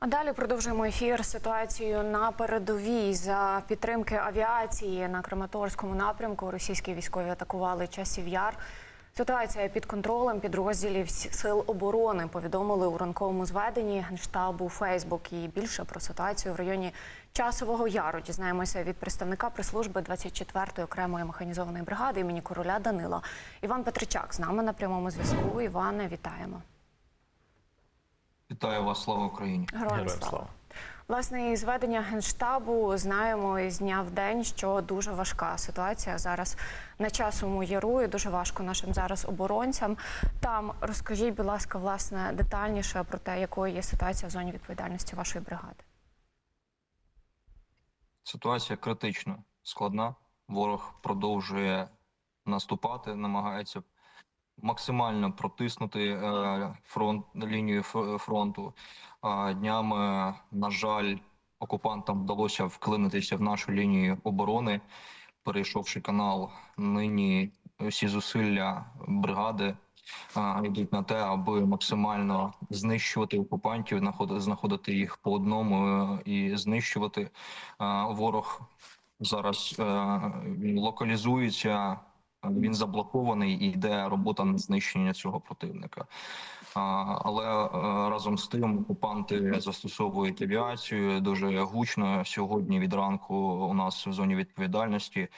А далі продовжуємо ефір з ситуацією на передовій за підтримки авіації на Краматорському напрямку. Російські військові атакували часів яр. Ситуація під контролем підрозділів сил оборони повідомили у ранковому зведенні генштабу Фейсбук. І більше про ситуацію в районі часового яру дізнаємося від представника прес-служби 24-ї окремої механізованої бригади імені короля Данила. Іван Петричак з нами на прямому зв'язку. Іване, вітаємо. Вітаю вас, слава Україні! Героям слава. слава. Власне, із ведення генштабу знаємо із дня в день, що дуже важка ситуація зараз на часовому яру і дуже важко нашим зараз оборонцям. Там розкажіть, будь ласка, власне детальніше про те, якою є ситуація в зоні відповідальності вашої бригади. Ситуація критично складна. Ворог продовжує наступати, намагається максимально протиснути е, фронт лінію фронту. Днями, на жаль, окупантам вдалося вклинитися в нашу лінію оборони, перейшовши канал. Нині всі зусилля бригади йдуть на те, аби максимально знищувати окупантів, знаходи- знаходити їх по одному е, і знищувати. Ворог зараз е, локалізується, він заблокований і йде робота на знищення цього противника. Але е, разом з тим окупанти застосовують авіацію дуже гучно. Сьогодні від ранку у нас в зоні відповідальності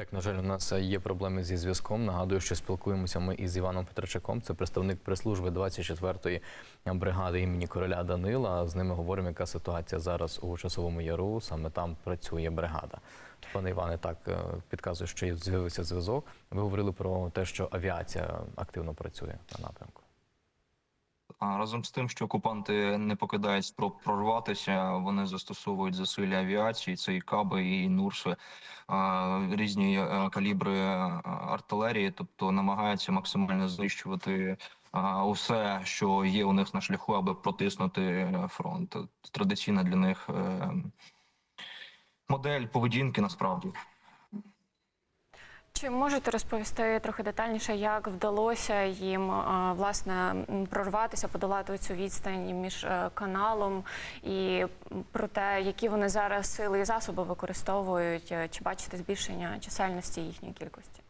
Так, на жаль, у нас є проблеми зі зв'язком. Нагадую, що спілкуємося ми із Іваном Петричаком. Це представник прес-служби 24-ї бригади імені короля Данила. З ними говоримо, яка ситуація зараз у часовому яру. Саме там працює бригада. Пане Іване, так е, підказує, що з'явився зв'язок. Ви говорили про те, що авіація активно працює на напрямку. Разом з тим, що окупанти не покидають спроб прорватися, вони застосовують засилля авіації, це і каби, і нурси, різні е, калібри е, артилерії, тобто намагаються максимально знищувати усе, що є у них на шляху, аби протиснути фронт. Традиційна для них е, модель поведінки насправді. Чи можете розповісти трохи детальніше, як вдалося їм е, власне прорватися, подолати цю відстань між е, каналом і про те, які вони зараз сили і засоби використовують? Е, Чи бачите збільшення чисельності їхньої кількості?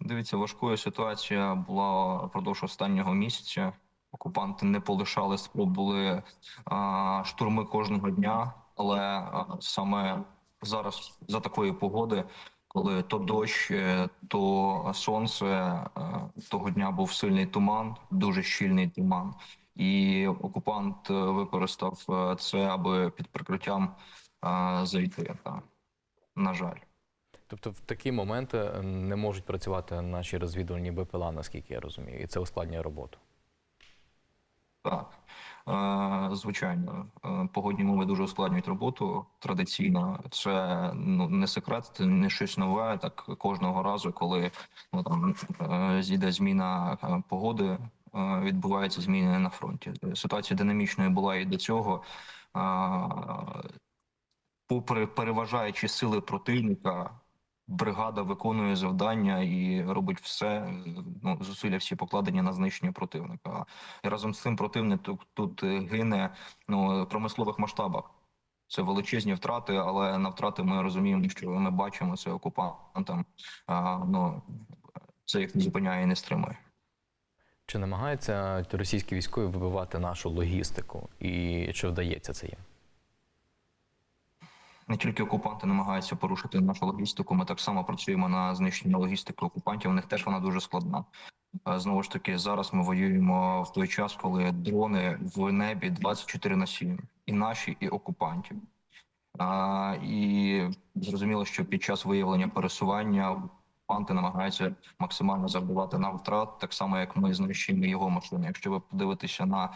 Дивіться, важкою ситуація була впродовж останнього місяця. Окупанти не полишали спроб, були а, штурми кожного дня, але а, саме зараз за такої погоди, коли то дощ, е, то сонце, е, того дня був сильний туман, дуже щільний туман, і окупант е, використав це, аби під прикриттям зайти. Та, на жаль. Тобто, в такі моменти не можуть працювати наші розвідувальні БПЛА, наскільки я розумію, і це ускладнює роботу. Так, е, звичайно, Е, погодні умови дуже ускладнюють роботу. Традиційно це ну не секрет, це не щось нове. Так кожного разу, коли ну там е, зійде зміна погоди, відбуваються зміни на фронті. Ситуація динамічною була і до цього. Попри переважаючі сили противника, бригада виконує завдання і робить все. Ну зусилля всі покладені на знищення противника. І разом з цим противник тут, тут е, гине ну, в промислових масштабах. Це величезні втрати, але на втрати ми розуміємо, що ми бачимо це окупантам. А, ну, це їх не зупиняє і не стримує. Чи намагаються російські військові вибивати нашу логістику, і чи вдається це їм? Не тільки окупанти намагаються порушити нашу логістику. Ми так само працюємо на знищення логістики окупантів. У них теж вона дуже складна. Знову ж таки, зараз ми воюємо в той час, коли дрони в небі 24 на 7. і наші, і окупантів. А, і зрозуміло, що під час виявлення пересування окупанти намагаються максимально завдавати нам втрат, так само як ми знищуємо його машини. Якщо ви подивитеся на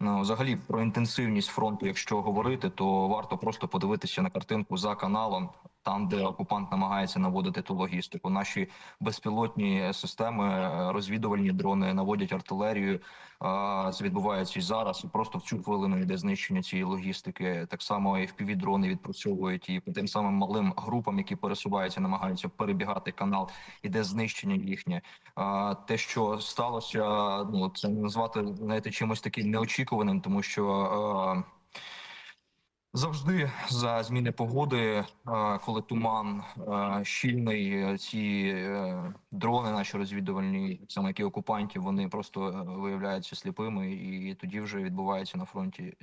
ну, взагалі про інтенсивність фронту, якщо говорити, то варто просто подивитися на картинку за каналом. Там, де окупант намагається наводити ту логістику. Наші безпілотні системи, е, розвідувальні дрони наводять артилерію. А, Це відбувається і зараз. І просто в цю хвилину йде знищення цієї логістики. Так само і fpv дрони відпрацьовують і по тим самим малим групам, які пересуваються, намагаються перебігати канал. Іде знищення їхнє. Те, що сталося, ну це назвати знаєте чимось таким неочікуваним, тому що. Завжди за зміни погоди, коли туман щільний, е, ці е, дрони, наші розвідувальні, саме які як окупантів, вони просто е, виявляються сліпими, і тоді вже відбувається на фронті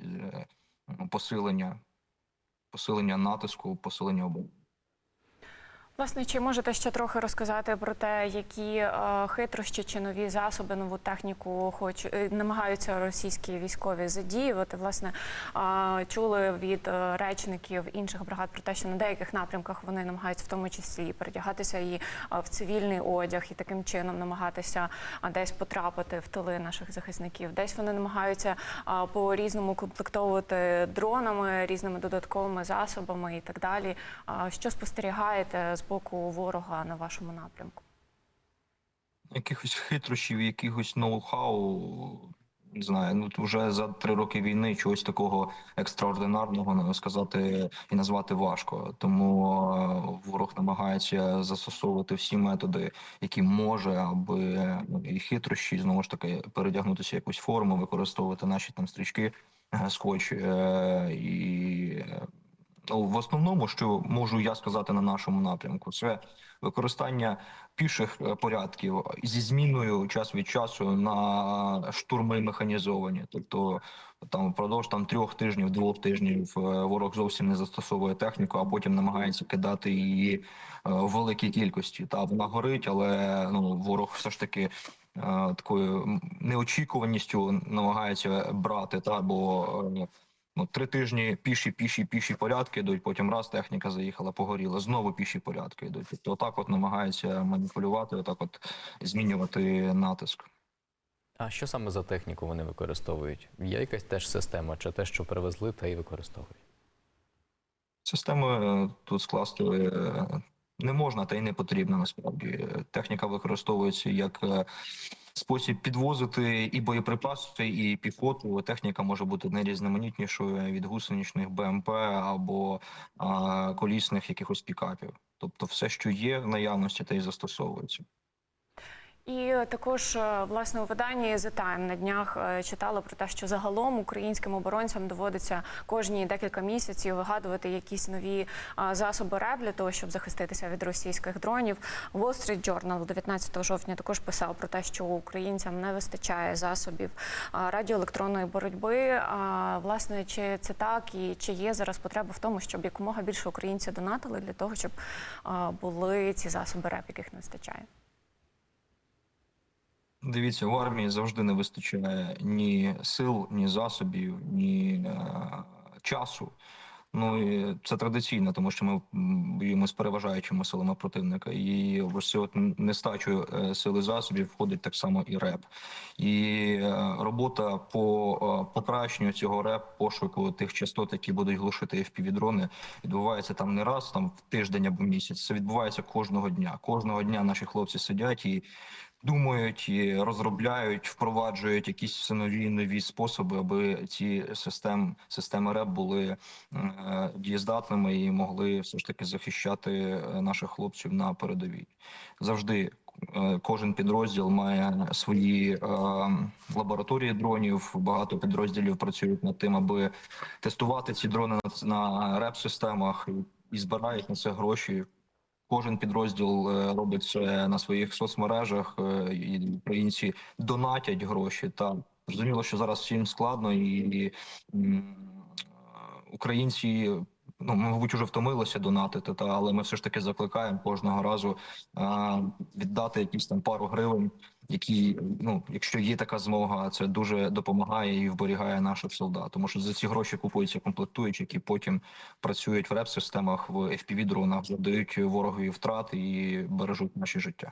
посилення, посилення натиску, посилення оборони. Власне, чи можете ще трохи розказати про те, які е, хитрощі чи нові засоби, нову техніку хоч е, намагаються російські військові задіювати? Власне, е, чули від е, речників інших бригад про те, що на деяких напрямках вони намагаються в тому числі передягатися і е, в цивільний одяг, і таким чином намагатися е, десь потрапити в тили наших захисників. Десь вони намагаються е, по різному комплектовувати дронами, різними додатковими засобами і так далі. А Що спостерігаєте з боку ворога на вашому напрямку? Якихось хитрощів, якихось ноу-хау, не знаю. Ну вже за три роки війни чогось такого екстраординарного сказати і назвати важко. Тому е, ворог намагається застосовувати всі методи, які може, аби ну, і хитрощі знову ж таки передягнутися якусь форму, використовувати наші там стрічки, е, скотч е, і. Ну, в основному, що можу я сказати на нашому напрямку, це використання піших е, порядків зі зміною час від часу на штурми механізовані. Тобто там впродовж там трьох тижнів, двох тижнів е, ворог зовсім не застосовує техніку, а потім намагається кидати її е, в великій кількості. Та вона горить, але ну ворог все ж таки. Такою неочікуваністю намагається брати та бо Ну, три тижні піші, піші, піші порядки йдуть, потім раз техніка заїхала, погоріла, знову піші порядки йдуть. Тобто отак от намагаються маніпулювати, отак от змінювати натиск. А що саме за техніку вони використовують? Є якась теж система, чи те, що привезли, та й використовують? Системи е, тут скласти е, не можна та й не потрібно насправді. Техніка використовується як е, спосіб підвозити і боєприпаси, і піхоту. Техніка може бути найрізноманітнішою від гусеничних БМП або а, колісних якихось пікапів. Тобто, все, що є в наявності, те й застосовується. І також е, власне у виданні The Time на днях е, читала про те, що загалом українським оборонцям доводиться кожні декілька місяців вигадувати якісь нові е, засоби РЕБ для того, щоб захиститися від російських дронів. Wall Street Journal 19 жовтня також писав про те, що українцям не вистачає засобів радіоелектронної боротьби. Власне, чи це так і чи є зараз потреба в тому, щоб якомога більше українців донатили для того, щоб були ці засоби РЕБ, яких не вистачає? Дивіться, в армії завжди не вистачає ні сил, ні засобів, ні е, часу. Ну і це традиційно, тому що ми м, боїмось переважаючими силами противника. І в от нестачу е, сили засобів входить так само і РЕП. І е, робота по е, покращенню цього РЕП, пошуку тих частот, які будуть глушити FPV-дрони, відбувається там не раз, там в тиждень або місяць. Це відбувається кожного дня. Кожного дня наші хлопці сидять і думають і розробляють, впроваджують якісь все нові нові способи, аби ці систем, системи РЕП були е, дієздатними і могли все ж таки захищати е, наших хлопців на передовій. Завжди е, кожен підрозділ має свої е, лабораторії дронів. Багато підрозділів працюють над тим, аби тестувати ці дрони на, на реп-системах і збирають на це гроші. Кожен підрозділ е, робить це на своїх соцмережах, е, і українці донатять гроші. Та зрозуміло, що зараз всім складно, і м, е, українці. Ну, мабуть, вже втомилися донатити, та але ми все ж таки закликаємо кожного разу а, віддати якісь там пару гривень, які ну, якщо є така змога, це дуже допомагає і вберігає наших солдат. Тому що за ці гроші купуються комплектуючі, які потім працюють в реп-системах, в FPV-дронах, завдають ворогові втрати і бережуть наші життя.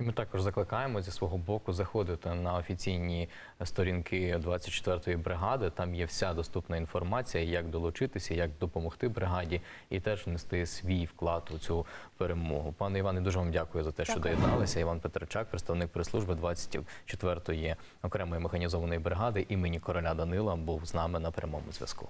І ми також закликаємо зі свого боку заходити на офіційні сторінки 24-ї бригади. Там є вся доступна інформація, як долучитися, як допомогти бригаді, і теж внести свій вклад у цю перемогу. Пане Іване, дуже вам дякую за те, що Дякую. доєдналися. Іван Петричак, представник прес-служби 24-ї окремої механізованої бригади імені короля Данила, був з нами на прямому зв'язку.